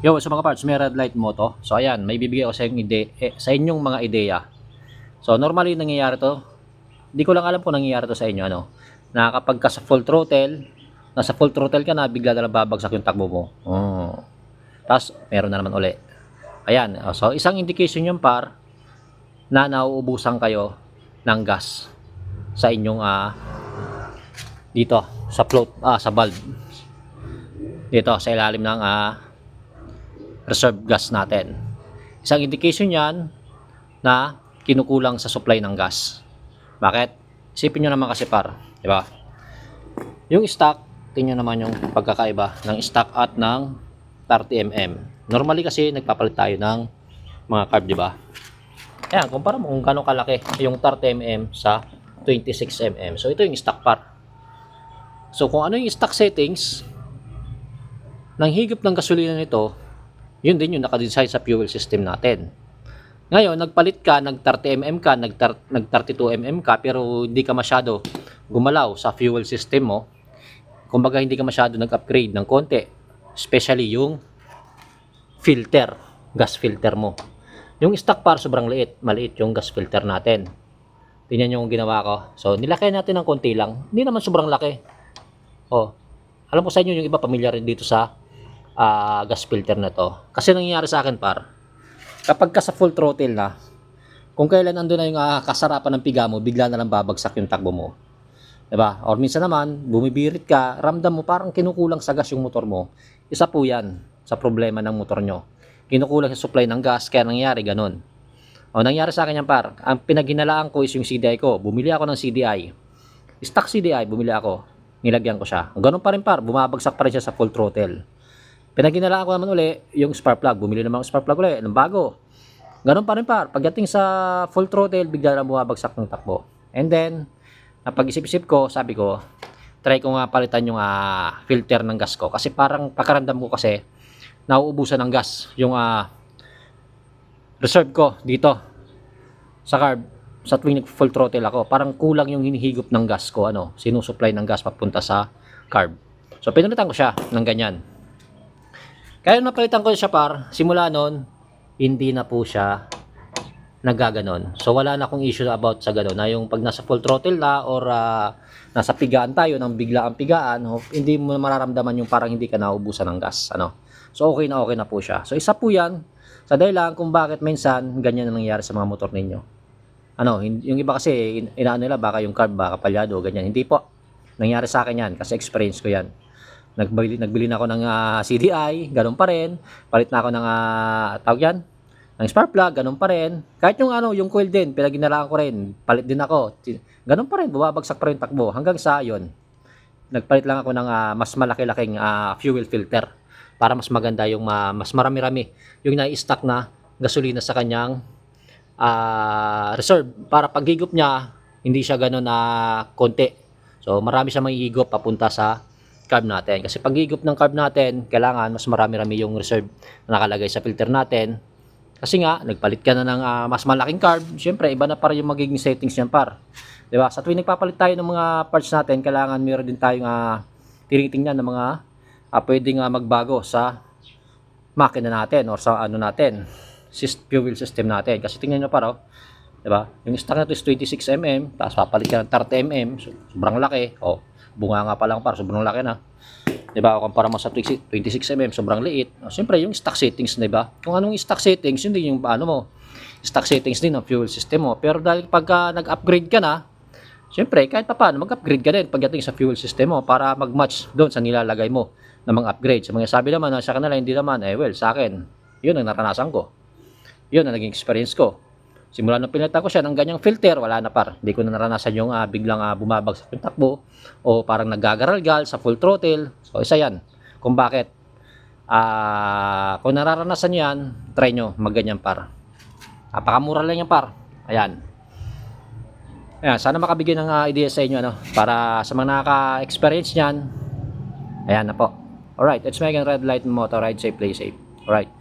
Yo, sa mga parts, may red light mo to. So ayan, may bibigay ako sa inyong, ide eh, sa inyong mga ideya. So normally nangyayari to. Hindi ko lang alam kung nangyayari to sa inyo ano. Na kapag ka sa full throttle, nasa full throttle ka na, bigla na lang babagsak yung takbo mo. Oh. Tapos meron na naman uli. Ayan, oh, so isang indication yung par na nauubusan kayo ng gas sa inyong ah dito sa float ah sa valve dito sa ilalim ng ah reserve gas natin. Isang indication yan na kinukulang sa supply ng gas. Bakit? Isipin nyo naman kasi par, di ba? Yung stock, tingnan naman yung pagkakaiba ng stock at ng 30mm. Normally kasi nagpapalit tayo ng mga carb, di ba? Ayan, kumpara mo kung gano'ng kalaki yung 30mm sa 26mm. So ito yung stock par. So kung ano yung stock settings ng higop ng gasolina nito, yun din yung nakadesign sa fuel system natin. Ngayon, nagpalit ka, nag 30mm ka, nag, nag 32mm ka, pero hindi ka masyado gumalaw sa fuel system mo. Kumbaga, hindi ka masyado nag-upgrade ng konti. Especially yung filter, gas filter mo. Yung stock par sobrang liit, maliit yung gas filter natin. Tingnan nyo yung ginawa ko. So, nilaki natin ng konti lang. Hindi naman sobrang laki. Oh, alam ko sa inyo yung iba pamilyar dito sa ah, gas filter na to. Kasi nangyayari sa akin par, kapag ka sa full throttle na, kung kailan andun na yung ah, kasarapan ng piga mo, bigla na lang babagsak yung takbo mo. 'Di ba? Or minsan naman, bumibirit ka, ramdam mo parang kinukulang sa gas yung motor mo. Isa po 'yan sa problema ng motor nyo. Kinukulang sa supply ng gas, kaya nangyari ganun. O nangyari sa akin yan par, ang pinaghinalaan ko is yung CDI ko. Bumili ako ng CDI. Stock CDI, bumili ako. Nilagyan ko siya. Ganun pa rin par, bumabagsak pa rin siya sa full throttle. Pinaginalaan ko naman uli yung spark plug. Bumili naman ako spark plug uli ng bago. Ganun pa rin par. Pagdating sa full throttle, bigla na bumabagsak ng takbo. And then, napag-isip-isip ko, sabi ko, try ko nga palitan yung ah, filter ng gas ko. Kasi parang pakaramdam ko kasi, nauubusan ng gas yung ah, reserve ko dito sa carb sa tuwing nag full throttle ako parang kulang yung hinihigop ng gas ko ano sinusupply ng gas papunta sa carb so pinalitan ko siya ng ganyan kaya napalitan ko siya par simula nun hindi na po siya nagaganon so wala na akong issue about sa ganon na yung pag nasa full throttle na or ah, nasa pigaan tayo ng bigla ang pigaan ho, hindi mo mararamdaman yung parang hindi ka naubusan ng gas ano so okay na okay na po siya so isa po yan sa dahilan kung bakit minsan ganyan na nangyayari sa mga motor ninyo. Ano, yung iba kasi in- inaano nila baka yung carb baka palyado ganyan. Hindi po. Nangyari sa akin yan kasi experience ko yan. Nagbili, nagbili na ako ng ah, CDI, ganun pa rin. Palit na ako ng uh, tawag yan, ng spark plug, ganun pa rin. Kahit yung ano, yung coil din, pinaginalaan ko rin, palit din ako. Ganun pa rin, bumabagsak pa rin takbo. Hanggang sa yon nagpalit lang ako ng ah, mas malaki-laking ah, fuel filter para mas maganda yung ma- mas marami-rami yung na-stock na gasolina sa kanyang ah, reserve para paghigop niya hindi siya gano'n na konti. So marami siya mahihigop papunta sa carb natin. Kasi paghigop ng carb natin, kailangan mas marami-rami yung reserve na nakalagay sa filter natin. Kasi nga, nagpalit ka na ng ah, mas malaking carb, syempre iba na para yung magiging settings niyan par. 'Di ba? Sa tuwing nagpapalit tayo ng mga parts natin, kailangan meron din tayong uh, tinitingnan ng mga uh, pwedeng ah, magbago sa makina natin or sa ano natin, fuel system natin. Kasi tingnan nyo para, oh, 'di ba? Yung stock na to is 26 mm, tapos papalit ka ng 30 mm, so, sobrang laki. Oh, bunga nga pa lang para sobrang laki na. 'Di ba? Kumpara mo sa 26 mm, sobrang liit. Oh, Siyempre, yung stock settings, 'di ba? Kung anong stock settings, yun din yung ano mo, stock settings din ng fuel system mo. Pero dahil pagka nag-upgrade ka na, Siyempre, kahit pa paano, mag-upgrade ka din pagdating sa fuel system mo para mag-match doon sa nilalagay mo ng mga upgrade. Sa mga sabi naman na sa kanila, hindi naman, eh well, sa akin, yun ang naranasan ko. Yun ang naging experience ko. Simula nung pinalitan ko siya ng ganyang filter, wala na par. Hindi ko na naranasan yung ah, biglang ah, bumabagsak yung takbo o parang nagagaralgal sa full throttle. So, isa yan. Kung bakit. Ah, kung nararanasan yan, try nyo magganyan par. Napakamura lang yan par. Ayan. Ayan, sana makabigyan ng ah, idea sa inyo ano, para sa mga nakaka-experience niyan. Ayan na po. Alright, it's Megan Red Light Motor Ride Safe, Play Safe. Alright.